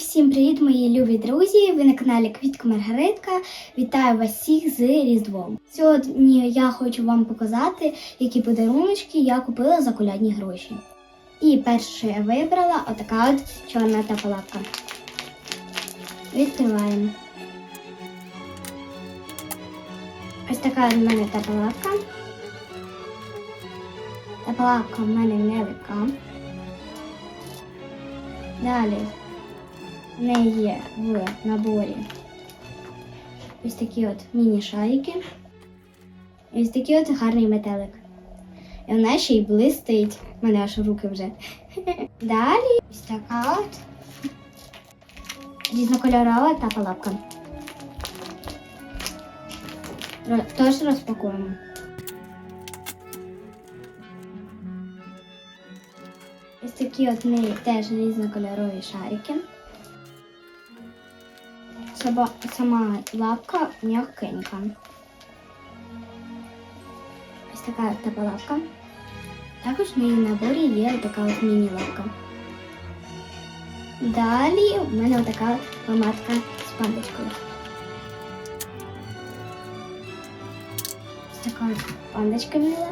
Всім привіт, мої любі друзі! Ви на каналі Квітка Маргаритка. Вітаю вас всіх з Різдвом. Сьогодні я хочу вам показати, які подаруночки я купила за колядні гроші. І перше, я вибрала, отака от чорна тапалапка. Відкриваємо. Ось така в мене тапалапка. Тапалапка в мене невелика. Далі в неї є в наборі ось такі от міні-шарики. Ось такий от гарний метелик. І вона ще й блистить. У мене аж руки вже. Далі ось така от різнокольорова та палапка. Тож розпакуємо. Ось такі от неї теж різнокольорові шарики. Сама, сама лапка м'якенька. Ось така така лапка. Також в неї в наборі є така от міні-лапка. Далі в мене така помадка з пандочкою. Ось така от пандочка мила.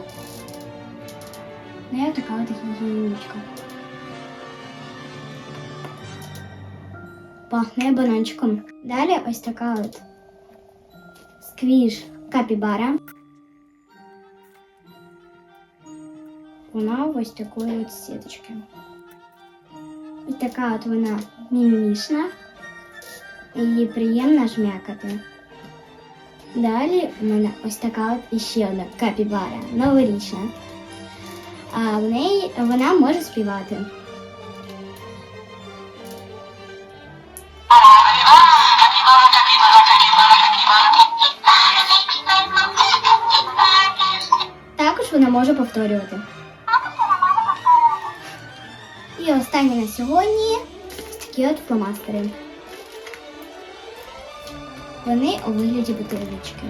Ну і така от гігієнічка. Пахне бананчиком. Далі ось така от сквіш капібара. Вона ось такої от сіточки. Ось така от вона мімімішна. І її приємно жмякати. Далі в мене ось така от іще одна капібара, новорічна. А в неї вона може співати. Також вона може повторювати. І останнє на сьогодні такі от фломастери. Вони у вигляді бутилочки.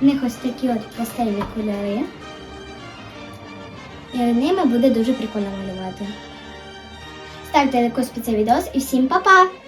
В них ось такі от пастельні кольори. І ними буде дуже прикольно малювати. Ставте лайкос під цей відео і всім па-па!